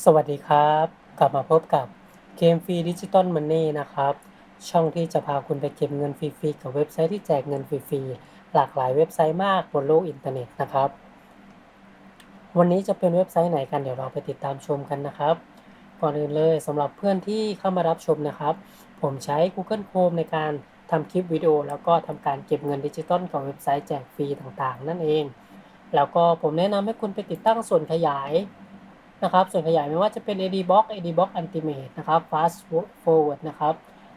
สวัสดีครับ กลับมาพบกับเกมฟรีดิจิตอลมันนี่นะครับ ช่องที่จะพาคุณไปเก็บเงินฟรีๆกับเว็บไซต์ที่แจกเงินฟรีๆหลากหลายเว็บไซต์มากบนโลกอินเทอร์เน็ตนะครับ วันนี้จะเป็นเว็บไซต์ไหนกันเดี๋ยวเราไปติดตามชมกันนะครับ ก่อนอื่นเลยสำหรับเพื่อนที่เข้ามารับชมนะครับ ผมใช้ Google Chrome ในการทำคลิปวิดีโอ แล้วก็ทำการเก็บเงินดิจิตอลกับเว็บไซต์แจกฟรีต่างๆ นั่นเอง แล้วก็ผมแนะนำให้คุณไปติดตั้งส่วนขยาย นะครับ ส่วนขยายไม่ว่าจะเป็น ADBlock ADBlock Ultimate นะครับ Fast Forward นะครับ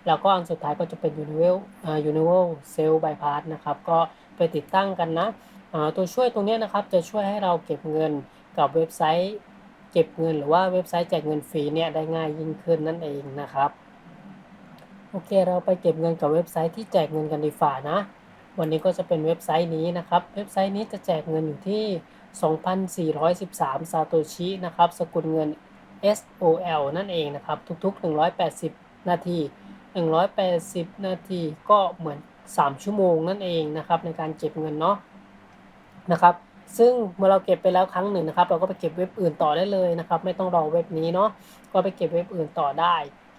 แล้วก็อันสุดท้ายก็จะเป็น Universal Universal Cell Bypass นะครับ ก็ไปติดตั้งกันนะตัวช่วยตรงนี้นะครับจะช่วยให้เราเก็บเงินกับเว็บไซต์ เก็บเงินหรือว่าเว็บไซต์แจกเงินฟรีเนี่ยได้ง่ายยิ่งขึ้นนั่นเองนะครับ โอเคเราไปเก็บเงินกับเว็บไซต์ที่แจกเงินกันดีฝ่านะ วันนี้ก็จะเป็นเว็บไซต์นี้นะครับ เว็บไซต์นี้จะแจกเงินอยู่ที่ 2,413 ซาโตชินะครับ สกุลเงิน SOL นั่นเองนะครับ ทุก ๆ 180 นาที 180 นาทีก็เหมือน 3 ชั่วโมงนั่นเองนะครับ ในการเก็บเงินเนาะนะครับ ซึ่งเมื่อเราเก็บไปแล้วครั้งหนึ่งนะครับ เราก็ไปเก็บเว็บอื่นต่อได้เลยนะครับ ไม่ต้องรอเว็บนี้เนาะก็ไปเก็บเว็บอื่นต่อได้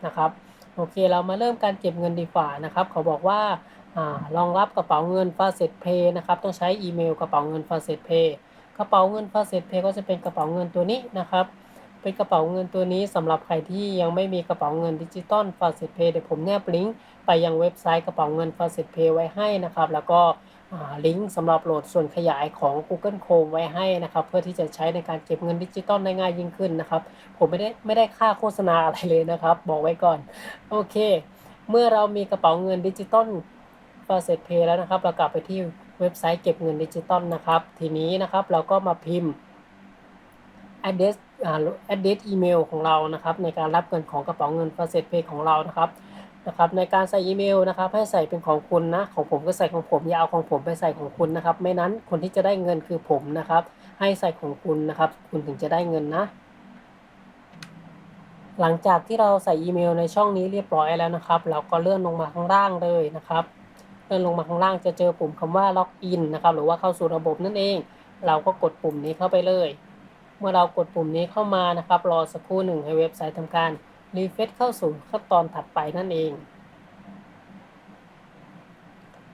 นะครับโอเค เรามาเริ่มการเก็บเงินดีกว่านะครับ เขาบอกว่าอ่า รองรับกระเป๋าเงิน f a c e t Pay นะครับ ต้องใช้อีเมลกระเป๋าเงิน f a c e t Pay กระเป๋าเงิน f a c e t Pay ก็จะเป็นกระเป๋าเงินตัวนี้นะครับ เป็นกระเป๋าเงินตัวนี้สำหรับใครที่ยังไม่มีกระเป๋าเงินดิจิตอล f a c e t Pay เดี๋ยวผมแนบลิงก์ไปยังเว็บไซต์กระเป๋าเงิน f a c e t Pay ไว้ให้นะครับ แล้วก็ลิงก์สำหรับโหลดส่วนขยายของ Google Chrome ไว้ให้นะครับ เพื่อที่จะใช้ในการเก็บเงินดิจิตอลได้ง่ายยิ่งขึ้นนะครับ ผมไม่ได้ไม่ได้ค่าโฆษณาอะไรเลยนะครับ บอกไว้ก่อน โอเค เมื่อเรามีกระเป๋าเงินดิจิตอล f a c e t Pay แล้วนะครับ เรากลับไปที่เว็บไซต์เก็บเงินดิจิตอลนะครับ ทีนี้นะครับเราก็มาพิมพ์ address อ่า address อีเมลของเรานะครับ ในการรับเงินของกระเป๋าเงิน f a c e t Pay ของเรานะครับนะครับ ในการใส่อีเมลนะครับ ให้ใส่เป็นของคุณนะ ของผมก็ใส่ของผมอย่าเอาของผมไปใส่ของคุณนะครับ ไม่นั้นคนที่จะได้เงินคือผมนะครับ ให้ใส่ของคุณนะครับ คุณถึงจะได้เงินนะ หลังจากที่เราใส่อีเมลในช่องนี้เรียบร้อยแล้วนะครับ เราก็เลื่อนลงมาข้างล่างเลยนะครับ เลื่อนลงมาข้างล่างจะเจอปุ่มคำว่าล็อกอินนะครับหรือว่าเข้าสู่ระบบนั่นเอง เราก็กดปุ่มนี้เข้าไปเลย เมื่อเรากดปุ่มนี้เข้ามานะครับ รอสักครู่หนึ่งให้เว็บไซต์ทำการรีเฟซเข้าสู่ขั้นตอนถัดไปนั่นเอง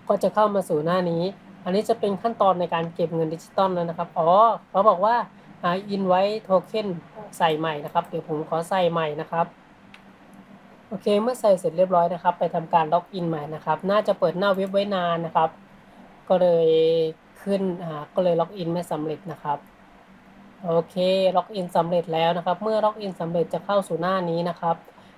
ก็จะเข้ามาสู่หน้านี้ อันนี้จะเป็นขั้นตอนในการเก็บเงินดิจิตอลแล้วนะครับอ๋อเขาบอกว่าอินไว้โทเค็นใส่ใหม่นะครับ เดี๋ยวผมขอใส่ใหม่นะครับ โอเค เมื่อใส่เสร็จเรียบร้อยนะครับ ไปทำการล็อกอินใหม่นะครับ น่าจะเปิดหน้าเว็บไว้นานนะครับ ก็เลยขึ้นอ่าก็เลยล็อกอินไม่สำเร็จนะครับ โอเค ล็อกอินสำเร็จแล้วนะครับ เมื่อล็อกอินสำเร็จจะเข้าสู่หน้านี้นะครับ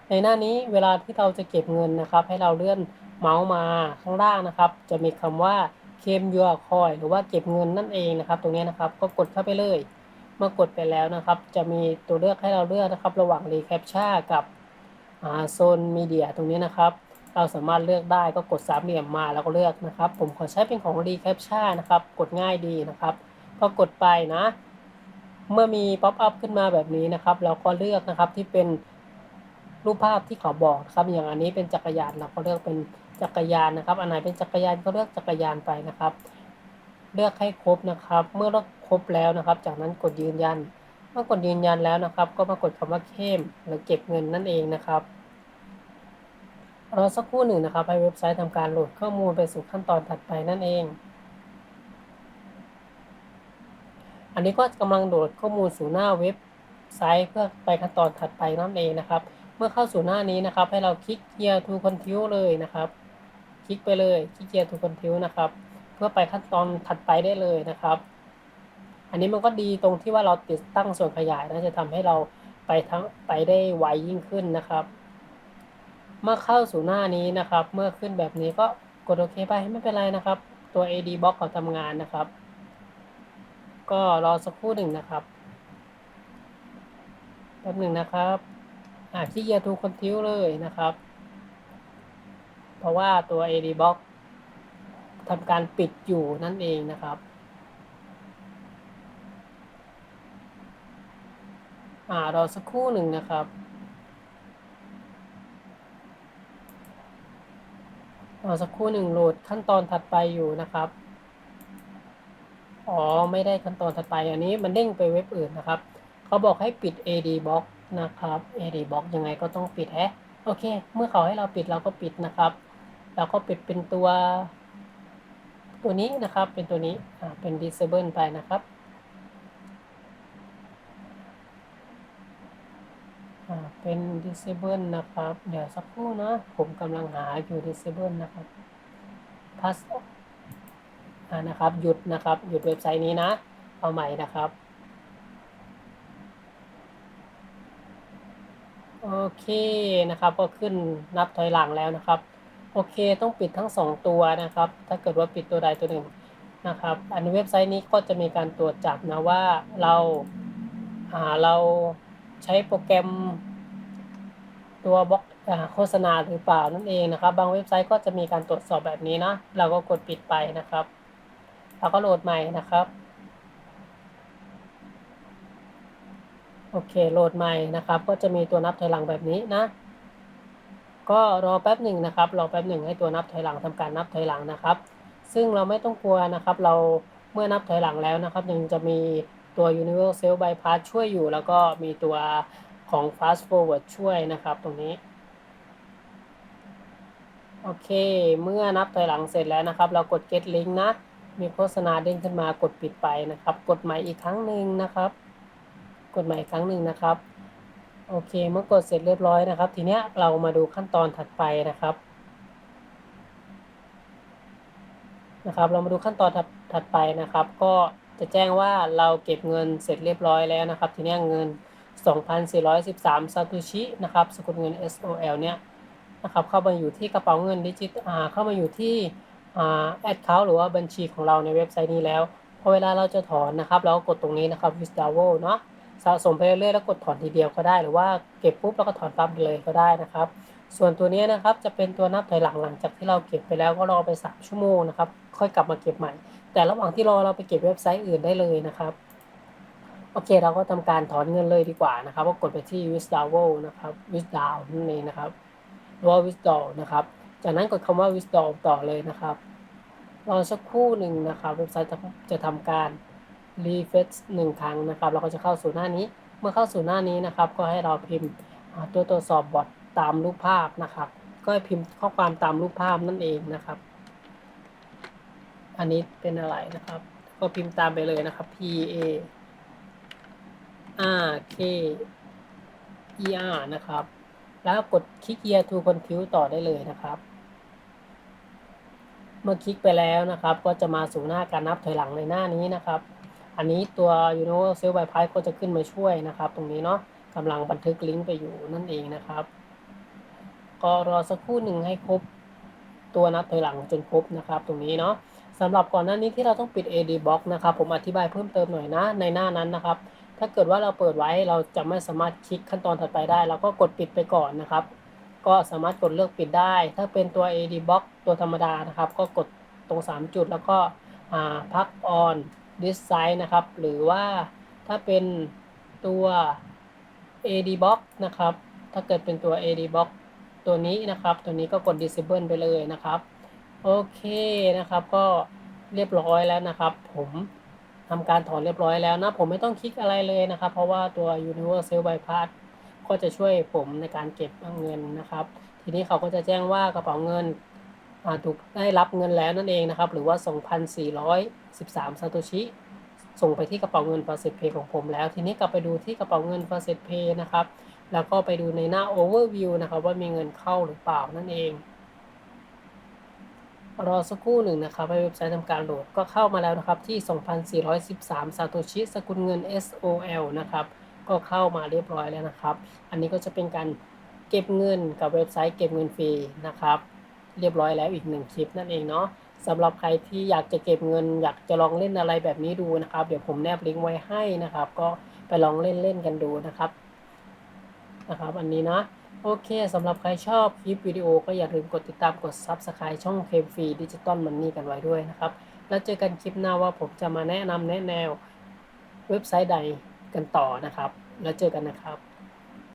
ในหน้านี้เวลาที่เราจะเก็บเงินนะครับ ให้เราเลื่อนเมาส์มาข้างล่างนะครับ จะมีคำว่าเคมยูคอยหรือว่าเก็บเงินนั่นเองนะครับ ตรงนี้นะครับ ก็กดเข้าไปเลย เมื่อกดไปแล้วนะครับ จะมีตัวเลือกให้เราเลือกนะครับ ระหว่างรีแคปชั่นกับ โซนมีเดียตรงนี้นะครับ เราสามารถเลือกได้ก็กดสามเหลี่ยมมาแล้วก็เลือกนะครับ ผมขอใช้เป็นของรีแคปชั่นนะครับ กดง่ายดีนะครับก็กดไปนะ เมื่อมีป๊อปอัพขึ้นมาแบบนี้นะครับ เราก็เลือกนะครับที่เป็นรูปภาพที่เขาบอกครับอย่างอันนี้เป็นจักรยานเราก็เลือกเป็นจักรยานนะครับ อันไหนเป็นจักรยานก็เลือกจักรยานไปนะครับ เลือกให้ครบนะครับ เมื่อเลือกครบแล้วนะครับ จากนั้นกดยืนยัน เมื่อกดยืนยันแล้วนะครับ ก็มากดคำว่าเข้มหรือเก็บเงินนั่นเองนะครับ รอสักครู่หนึ่งนะครับให้เว็บไซต์ทำการโหลดข้อมูลไปสู่ขั้นตอนถัดไปนั่นเอง อันนี้ก็กำลังโหลดข้อมูลสู่หน้าเว็บไซต์เพื่อไปขั้นตอนถัดไปนั่นเองนะครับ เมื่อเข้าสู่หน้านี้นะครับ ให้เราคลิก Here to Continue เลยนะครับ คลิกไปเลยคลิก Here to Continue นะครับ เพื่อไปขั้นตอนถัดไปได้เลยนะครับ อันนี้มันก็ดีตรงที่ว่าเราติดตั้งส่วนขยายนะจะทำให้เราไปทั้งไปได้ไวยิ่งขึ้นนะครับ เมื่อเข้าสู่หน้านี้นะครับ เมื่อขึ้นแบบนี้ก็กดโอเคไปไม่เป็นไรนะครับ ตัว AD Box เขาทำงานนะครับ ก็รอสักครู่หนึ่งนะครับแป๊บหนึ่งนะครับอ่าที่เยียทูคอนทิวเลยนะครับ เพราะว่าตัว AD Box ทำการปิดอยู่นั่นเองนะครับอ่ารอสักครู่หนึ่งนะครับ รอสักครู่หนึ่งโหลดขั้นตอนถัดไปอยู่นะครับ อ๋อ ไม่ได้ขั้นตอนถัดไป อันนี้มันเด้งไปเว็บอื่นนะครับ เขาบอกให้ปิด AD Box นะครับ AD Box ยังไงก็ต้องปิดแฮะ โอเค เมื่อเขาให้เราปิดเราก็ปิดนะครับ เราก็ปิดเป็นตัว ตัวนี้นะครับ เป็นตัวนี้อ่าเป็น disable ไปนะครับอ่า เป็น disable นะครับ เดี๋ยวสักครู่นะ ผมกำลังหาอยู่ disable นะครับ pass นะครับ หยุดนะครับ หยุดเว็บไซต์นี้นะ เอาใหม่นะครับ โอเคนะครับ ก็ขึ้นนับถอยหลังแล้วนะครับ โอเค ต้องปิดทั้ง 2 ตัวนะครับ ถ้าเกิดว่าปิดตัวใดตัวหนึ่งนะครับ อันเว็บไซต์นี้ก็จะมีการตรวจจับนะว่าเราเราใช้โปรแกรม ตัวบล็อกโฆษณาหรือเปล่านั่นเองนะครับ บางเว็บไซต์ก็จะมีการตรวจสอบแบบนี้นะ เราก็กดปิดไปนะครับเราก็โหลดใหม่นะครับโอเคโหลดใหม่นะครับ ก็จะมีตัวนับถอยหลังแบบนี้นะ ก็รอแป๊บหนึ่งนะครับรอแป๊บหนึ่งให้ตัวนับถอยหลังทำการนับถอยหลังนะครับ ซึ่งเราไม่ต้องกลัวนะครับ เราเมื่อนับถอยหลังแล้วนะครับ ยังจะมีตัว Universal Bypass ช่วยอยู่ แล้วก็มีตัว ของ Fast Forward ช่วยนะครับตรงนี้ โอเค เมื่อนับถอยหลังเสร็จแล้วนะครับ เรากด get link นะ มีโฆษณาเด้งขึ้นมากดปิดไปนะครับ กดใหม่อีกครั้งหนึ่งนะครับ กดใหม่อีกครั้งหนึ่งนะครับ โอเค เมื่อกดเสร็จเรียบร้อยนะครับ ทีเนี้ยเรามาดูขั้นตอนถัดไปนะครับนะครับเรามาดูขั้นตอนถัดถัดไปนะครับ ก็จะแจ้งว่าเราเก็บเงินเสร็จเรียบร้อยแล้วนะครับ ทีนี้เงิน 2,413 ซาโตชินะครับสกุลเงิน SOL เนี่ยนะครับเข้ามาอยู่ที่กระเป๋าเงินดิจิตอ่าเข้ามาอยู่ที่อ่าแอดเคาท์หรือว่าบัญชีของเราในเว็บไซต์นี้แล้วพอเวลาเราจะถอนนะครับ เราก็กดตรงนี้นะครับ withdrawal เนาะสะสมไปเรื่อยๆแล้วกดถอนทีเดียวก็ได้หรือว่าเก็บปุ๊บแล้วก็ถอนปั๊บเลยก็ได้นะครับ ส่วนตัวนี้นะครับจะเป็นตัวนับถอยหลังหลังจากที่เราเก็บไปแล้วก็รอไป 3 ชั่วโมงนะครับค่อยกลับมาเก็บใหม่ แต่ระหว่างที่รอเราไปเก็บเว็บไซต์อื่นได้เลยนะครับ โอเคเราก็ทำการถอนเงินเลยดีกว่านะครับก็กดไปที่ withdrawal นะครับ withdraw นั่นเองนะครับหรือว่า withdraw นะครับ จากนั้นกดคำว่า withdraw ต่อเลยนะครับรอสักครู่หนึ่งนะครับเว็บไซต์จะจะทำการ refresh หนึ่งครั้งนะครับเราก็จะเข้าสู่หน้านี้ เมื่อเข้าสู่หน้านี้นะครับ ก็ให้เราพิมพ์ตัวตรวจสอบบอทตามรูปภาพนะครับ ก็ให้พิมพ์ข้อความตามรูปภาพนั่นเองนะครับ อันนี้เป็นอะไรนะครับ ก็พิมพ์ตามไปเลยนะครับ P A R K E R นะครับ แล้วกดคลิก Year to Compute ต่อได้เลยนะครับ เมื่อคลิกไปแล้วนะครับ ก็จะมาสู่หน้าการนับถอยหลังในหน้านี้นะครับ อันนี้ตัว Universal Bypass ก็จะขึ้นมาช่วยนะครับ ตรงนี้เนาะกำลังบันทึกลิงก์ไปอยู่นั่นเองนะครับ ก็รอสักครู่หนึ่งให้ครบตัวนับถอยหลังจนครบนะครับ ตรงนี้เนาะสำหรับก่อนหน้านี้ที่เราต้องปิด AD Box นะครับ ผมอธิบายเพิ่มเติมหน่อยนะ ในหน้านั้นนะครับ ถ้าเกิดว่าเราเปิดไว้เราจะไม่สามารถคลิกขั้นตอนถัดไปได้ เราก็กดปิดไปก่อนนะครับ ก็สามารถกดเลือกปิดได้ ถ้าเป็นตัว AD Box ตัวธรรมดานะครับ ก็กดตรง 3 จุดแล้วก็พัก on this side นะครับ หรือว่าถ้าเป็นตัว AD Box นะครับ ถ้าเกิดเป็นตัว AD Box ตัวนี้นะครับ ตัวนี้ก็กด disable ไปเลยนะครับ โอเคนะครับ ก็เรียบร้อยแล้วนะครับ ผม ทำการถอนเรียบร้อยแล้วนะ ผมไม่ต้องคลิกอะไรเลยนะครับ เพราะว่าตัว Universal Bypass ก็จะช่วยผมในการเก็บเงินนะครับ ทีนี้เขาก็จะแจ้งว่ากระเป๋าเงินถูกได้รับเงินแล้วนั่นเองนะครับ หรือว่า 2,413ซาโตชิ ส่งไปที่กระเป๋าเงิน f a c e t Pay ของผมแล้ว ทีนี้กลับไปดูที่กระเป๋าเงิน f a c e t Pay นะครับ แล้วก็ไปดูในหน้า Overview นะครับ ว่ามีเงินเข้าหรือเปล่านั่นเอง รอสักครู่หนึ่งนะครับให้เว็บไซต์ทำการโหลดก็เข้ามาแล้วนะครับที่ 2,413 ซาโตชิสกุลเงิน SOL นะครับก็เข้ามาเรียบร้อยแล้วนะครับ อันนี้ก็จะเป็นการเก็บเงินกับเว็บไซต์เก็บเงินฟรีนะครับ เรียบร้อยแล้วอีกหนึ่งคลิปนั่นเองเนาะสำหรับใครที่อยากจะเก็บเงิน อยากจะลองเล่นอะไรแบบนี้ดูนะครับ เดี๋ยวผมแนบลิงก์ไว้ให้นะครับ ก็ไปลองเล่นเล่นกันดูนะครับนะครับ อันนี้นะ โอเคสำหรับใครชอบคลิปวิดีโอก็อย่าลืมกดติดตามกด Subscribe ช่องเคมฟรีดิจิตอลมันนี่กันไว้ด้วยนะครับ แล้วเจอกันคลิปหน้าว่าผมจะมาแนะนำแนะแนวเว็บไซต์ใดกันต่อนะครับ แล้วเจอกันนะครับ